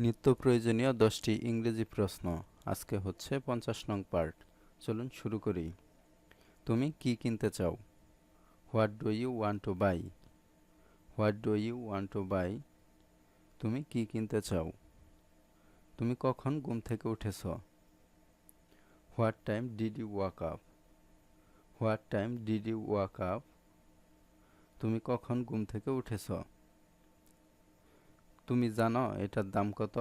নিত্য প্রয়োজনীয় দশটি ইংরেজি প্রশ্ন। আজকে হচ্ছে পঞ্চাশ নং পার্ট। চলুন শুরু করি। তুমি কি কিনতে চাও? What do you want to buy? What do you want to buy? তুমি কি কিনতে চাও? তুমি কখন ঘুম থেকে উঠেছ? What time did you wake up? What time did you wake up? তুমি কখন ঘুম থেকে উঠেছ? তুমি জানো এটার দাম কত?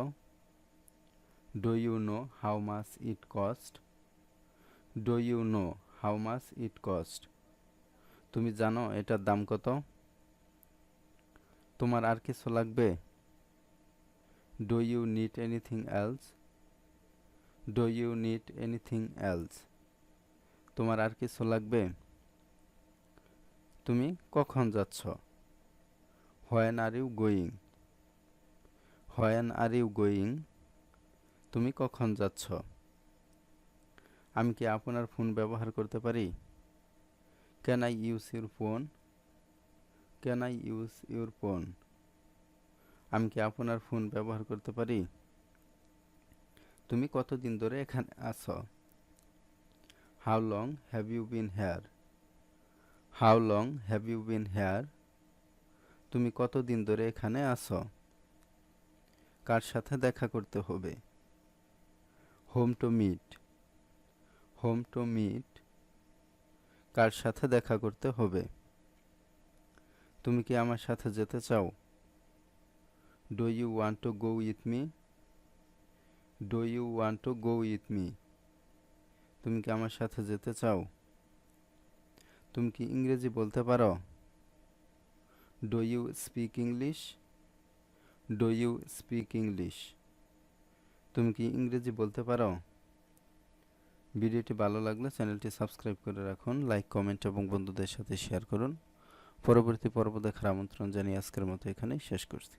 Do you know how much it cost do you know how much it cost তুমি জানো এটার দাম কত? তোমার আর কিছু লাগবে? Do you need anything else do you need anything else তোমার আর কিছু লাগবে? তুমি কখন যাচ্ছ? When are you going when are you going? তুমি কখন যাচ্ছ? আমি কি আপনার ফোন ব্যবহার করতে পারি? Can I use your phone can I use your phone আমি কি আপনার ফোন ব্যবহার করতে পারি? তুমি কতদিন ধরে এখানে আছো? How long have you been here how long have you been here তুমি কতদিন ধরে এখানে আছো? কার সাথে দেখা করতে হবে? Whom to meet. Whom to meet কার সাথে দেখা করতে হবে? তুমি কি আমার সাথে যেতে চাও? Do you want to go with me do you want to go with me তুমি কি আমার সাথে যেতে চাও? তুমি কি ইংরেজি বলতে পারো? Do you speak English do you speak English তুমি কি ইংরেজি বলতে পারো? ভিডিওটি ভালো লাগলে চ্যানেলটি সাবস্ক্রাইব করে রাখুন, লাইক, কমেন্ট এবং বন্ধুদের সাথে শেয়ার করুন। পরবর্তী পর্ব দেখার আমন্ত্রণ জানিয়ে আজকের মতো এখানেই শেষ করছি।